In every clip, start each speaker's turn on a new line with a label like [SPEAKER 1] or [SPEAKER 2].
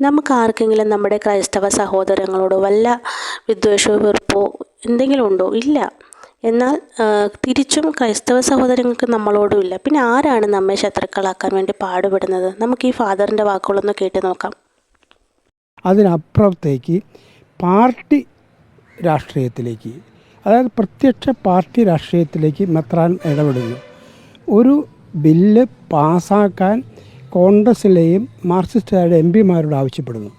[SPEAKER 1] നമുക്ക് ആർക്കെങ്കിലും നമ്മുടെ ക്രൈസ്തവ സഹോദരങ്ങളോട് വല്ല വിദ്വേഷമോ വെറുപ്പോ എന്തെങ്കിലും ഉണ്ടോ? ഇല്ല. എന്നാൽ തിരിച്ചും ക്രൈസ്തവ സഹോദരങ്ങൾക്ക് നമ്മളോടും ഇല്ല. പിന്നെ ആരാണ് നമ്മെ ശത്രുക്കളാക്കാൻ വേണ്ടി പാടുപെടുന്നത്? നമുക്ക് ഈ ഫാദറിന്റെ വാക്കുകളൊന്ന് കേട്ട് നോക്കാം.
[SPEAKER 2] അതിനപ്പുറത്തേക്ക് പാർട്ടി രാഷ്ട്രീയത്തിലേക്ക് അതായത് പ്രത്യക്ഷ പാർട്ടി രാഷ്ട്രീയത്തിലേക്ക് മെത്രാൻ ഇടപെടുന്നു. ഒരു ബില്ല് പാസ്സാക്കാൻ കോൺഗ്രസിലെയും മാർക്സിസ്റ്റുകാരുടെ എം പിമാരോട് ആവശ്യപ്പെടുന്നു.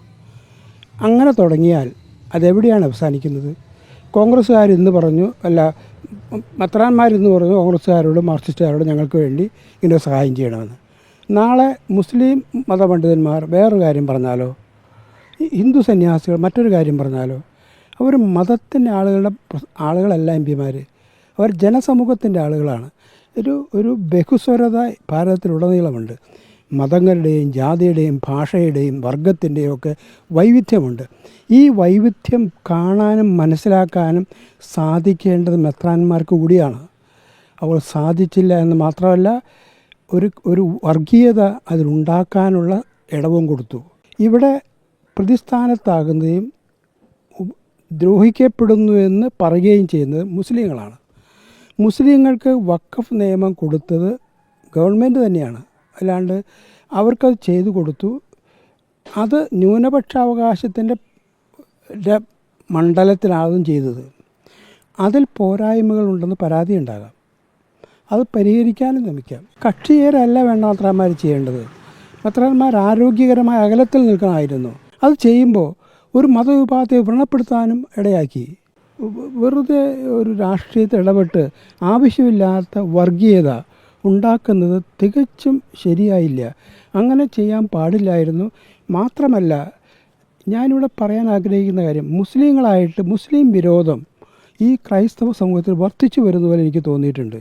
[SPEAKER 2] അങ്ങനെ തുടങ്ങിയാൽ അതെവിടെയാണ് അവസാനിക്കുന്നത്? കോൺഗ്രസ്സുകാർ ഇന്ന് പറഞ്ഞു അല്ല മത്രാന്മാരിന്ന് പറഞ്ഞു കോൺഗ്രസ്സുകാരോട് മാർക്സിസ്റ്റുകാരോട് ഞങ്ങൾക്ക് വേണ്ടി ഇങ്ങനെ സഹായം ചെയ്യണമെന്ന്. നാളെ മുസ്ലിം മതപണ്ഡിതന്മാർ വേറൊരു കാര്യം പറഞ്ഞാലോ? ഹിന്ദു സന്യാസികൾ മറ്റൊരു കാര്യം പറഞ്ഞാലോ? അവർ മതത്തിന്റെ ആളുകളുടെ ആളുകളല്ല എം പിമാർ. അവർ ജനസമൂഹത്തിന്റെ ആളുകളാണ്. ഒരു ഒരു ബഹുസ്വരത ഭാരതത്തിലുടനീളമുണ്ട്. മതങ്ങളുടെയും ജാതിയുടെയും ഭാഷയുടെയും വർഗത്തിന്റെയും ഒക്കെ വൈവിധ്യമുണ്ട്. ഈ വൈവിധ്യം കാണാനും മനസ്സിലാക്കാനും സാധിക്കേണ്ടത് മെത്രാന്മാർക്ക് കൂടിയാണ്. അവൾ സാധിച്ചില്ല എന്ന് മാത്രമല്ല ഒരു ഒരു വർഗീയത അതിലുണ്ടാക്കാനുള്ള ഇടവും കൊടുത്തു. ഇവിടെ പ്രതിസ്ഥാനത്താകുന്നതും ദ്രോഹിക്കപ്പെടുന്നു എന്ന് പറയുകയും ചെയ്യുന്നത് മുസ്ലിങ്ങളാണ്. മുസ്ലിങ്ങൾക്ക് വഖഫ് നിയമം കൊടുത്തത് ഗവൺമെന്റ് തന്നെയാണ്. അല്ലാണ്ട് അവർക്കത് ചെയ്തു കൊടുത്തു. അത് ന്യൂനപക്ഷാവകാശത്തിന്റെ മണ്ഡലത്തിലാകും ചെയ്തത്. അതിൽ പോരായ്മകളുണ്ടെന്ന് പരാതി ഉണ്ടാകാം. അത് പരിഹരിക്കാനും ശ്രമിക്കാം. കക്ഷിയേരല്ല വേണ്ട മെത്രാന്മാർ ചെയ്യേണ്ടത്. പത്രന്മാർ ആരോഗ്യകരമായ അകലത്തിൽ നിൽക്കണമായിരുന്നു. അത് ചെയ്യുമ്പോൾ ഒരു മതവിഭാഗത്തെ വ്രണപ്പെടുത്താനും ഇടയാക്കി. വെറുതെ ഒരു രാഷ്ട്രീയത്തിൽ ഇടപെട്ട് ആവശ്യമില്ലാത്ത വർഗീയത ഉണ്ടാക്കുന്നത് തികച്ചും ശരിയായില്ല. അങ്ങനെ ചെയ്യാൻ പാടില്ലായിരുന്നു. മാത്രമല്ല ഞാനിവിടെ പറയാൻ ആഗ്രഹിക്കുന്ന കാര്യം മുസ്ലിങ്ങളായിട്ട് മുസ്ലിം വിരോധം ഈ ക്രൈസ്തവ സമൂഹത്തിൽ വർദ്ധിച്ചു വരുന്ന പോലെ എനിക്ക് തോന്നിയിട്ടുണ്ട്.